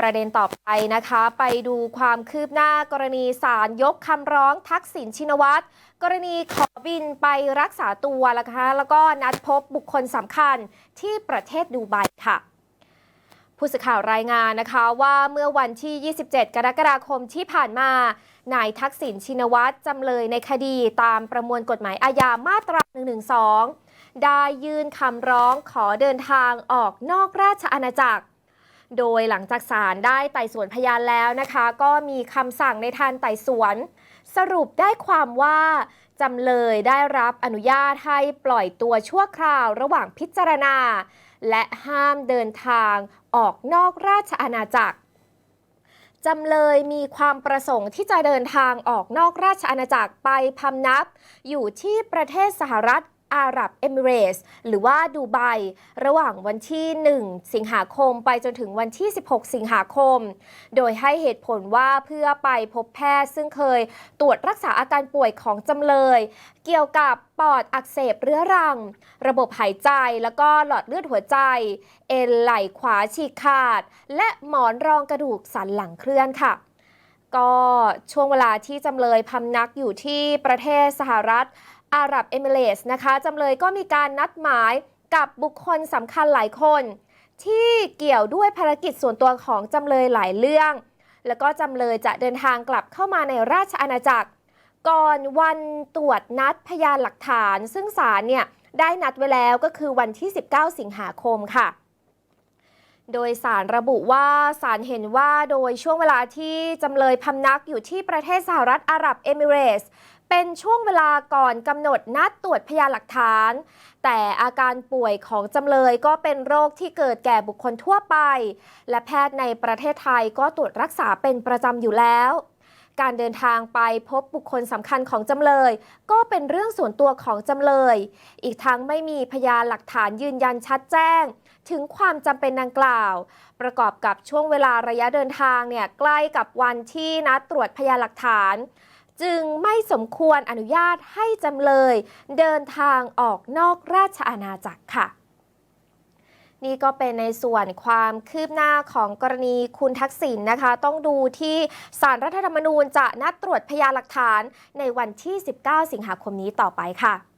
ประเด็นต่อไปนะคะ ไปดูความคืบหน้ากรณีศาลยกคำร้องทักษิณชินวัตรกรณีขอบินไปรักษาตัวนะคะแล้วก็นัดพบบุคคลสำคัญที่ประเทศดูไบค่ะ ผู้สื่อข่าวรายงานนะคะว่าเมื่อวันที่ 27 กรกฎาคมที่ผ่านมานายทักษิณชินวัตรจำเลยในคดีตามประมวลกฎหมายอาญามาตรา 112 ได้ยื่นคำร้องขอเดินทางออกนอกราชอาณาจักร โดยหลังจากศาลได้ไต่สวนพยานแล้วนะคะ ก็มีคำสั่งในทางไต่สวน สรุปได้ความว่าจำเลยได้รับอนุญาตให้ปล่อยตัวชั่วคราวระหว่างพิจารณา และห้ามเดินทางออกนอกราชอาณาจักรจำเลยมีความประสงค์ที่จะเดินทางออกนอกราชอาณาจักรไปพำนับอยู่ที่ประเทศสหรัฐ อาหรับเอมิเรส หรือว่าดูไบระหว่างวันที่ 1 สิงหาคมไปจนถึงวันที่ 16 สิงหาคม โดยให้เหตุผลว่าเพื่อไปพบแพทย์ซึ่งเคยตรวจรักษาอาการป่วยของจำเลย เกี่ยวกับปอดอักเสบเรื้อรัง ระบบหายใจแล้วก็หลอดเลือดหัวใจ เอ็นไหล่ขวาฉีกขาด และหมอนรองกระดูกสันหลังเคลื่อนค่ะ ก็ช่วงเวลาที่จำเลยพำนักอยู่ที่ประเทศสหรัฐ อาหรับเอมิเรตส์นะคะจำเลยก็มีการนัดหมายกับบุคคลสำคัญหลายคน ที่เกี่ยวด้วยภารกิจส่วนตัวของจำเลยหลายเรื่อง แล้วก็จำเลยจะเดินทางกลับเข้ามาในราชอาณาจักร ก่อนวันตรวจนัดพยานหลักฐาน ซึ่งศาลเนี่ยได้นัดไว้แล้วก็คือวันที่ 19 สิงหาคมค่ะ โดยสารระบุว่าสารเห็นว่าโดยช่วงเวลาที่จำเลยพำนักอยู่ที่ประเทศสหรัฐอาหรับเอมิเรส เป็นช่วงเวลาก่อนกำหนดนัดตรวจพยานหลักฐาน แต่อาการป่วยของจำเลยก็เป็นโรคที่เกิดแก่บุคคลทั่วไป และแพทย์ในประเทศไทยก็ตรวจรักษาเป็นประจำอยู่แล้ว การเดินทางไปพบบุคคลสำคัญของจำเลย ก็เป็นเรื่องส่วนตัวของจำเลย อีกทั้งไม่มีพยานหลักฐานยืนยันชัดแจ้ง ถึงความจำเป็นดังกล่าว ประกอบกับช่วงเวลาระยะเดินทางเนี่ยใกล้กับวันที่นัดตรวจพยานหลักฐาน จึงไม่สมควรอนุญาตให้จำเลย เดินทางออกนอกราชอาณาจักรค่ะ นี่ก็เป็นในส่วนความคืบหน้าของกรณีคุณทักษิณนะคะ ต้องดูที่สารรัฐธรรมนูญจะนัดตรวจพยานหลักฐานในวันที่ 19 สิงหาคมนี้ต่อไปค่ะ